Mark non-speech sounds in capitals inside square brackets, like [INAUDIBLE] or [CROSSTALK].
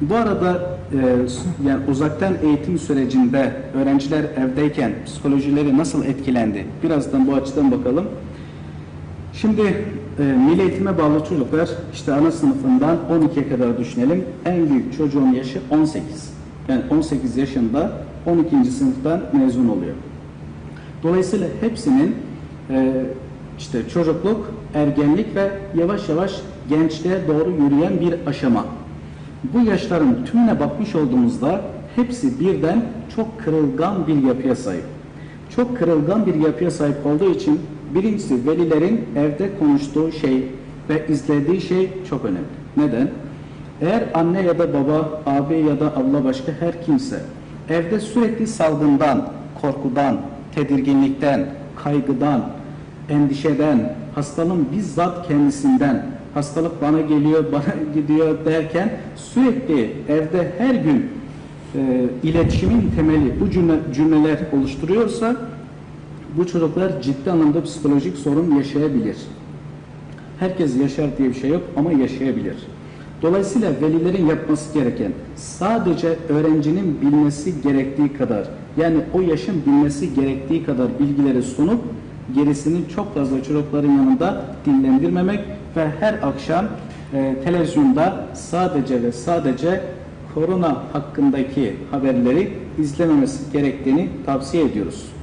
Bu arada e, yani uzaktan eğitim sürecinde öğrenciler evdeyken psikolojileri nasıl etkilendi? Birazdan bu açıdan bakalım. Şimdi e, milli eğitime bağlı çocuklar işte ana sınıfından 12'ye kadar düşünelim. En büyük çocuğun yaşı 18. Yani 18 yaşında 12. sınıftan mezun oluyor. Dolayısıyla hepsinin e, işte çocukluk, ergenlik ve yavaş yavaş gençliğe doğru yürüyen bir aşama. Bu yaşların tümüne bakmış olduğumuzda hepsi birden çok kırılgan bir yapıya sahip. Çok kırılgan bir yapıya sahip olduğu için birincisi velilerin evde konuştuğu şey ve izlediği şey çok önemli. Neden? Eğer anne ya da baba, abi ya da abla başka her kimse evde sürekli salgından, korkudan, tedirginlikten, kaygıdan, endişeden, hastalığın bizzat kendisinden, hastalık bana geliyor, [LAUGHS] bana gidiyor derken sürekli evde her gün e, iletişimin temeli bu cümle, cümleler oluşturuyorsa bu çocuklar ciddi anlamda psikolojik sorun yaşayabilir. Herkes yaşar diye bir şey yok ama yaşayabilir. Dolayısıyla velilerin yapması gereken sadece öğrencinin bilmesi gerektiği kadar yani o yaşın bilmesi gerektiği kadar bilgileri sunup gerisini çok fazla çocukların yanında dinlendirmemek ve her akşam e, televizyonda sadece ve sadece korona hakkındaki haberleri izlememesi gerektiğini tavsiye ediyoruz.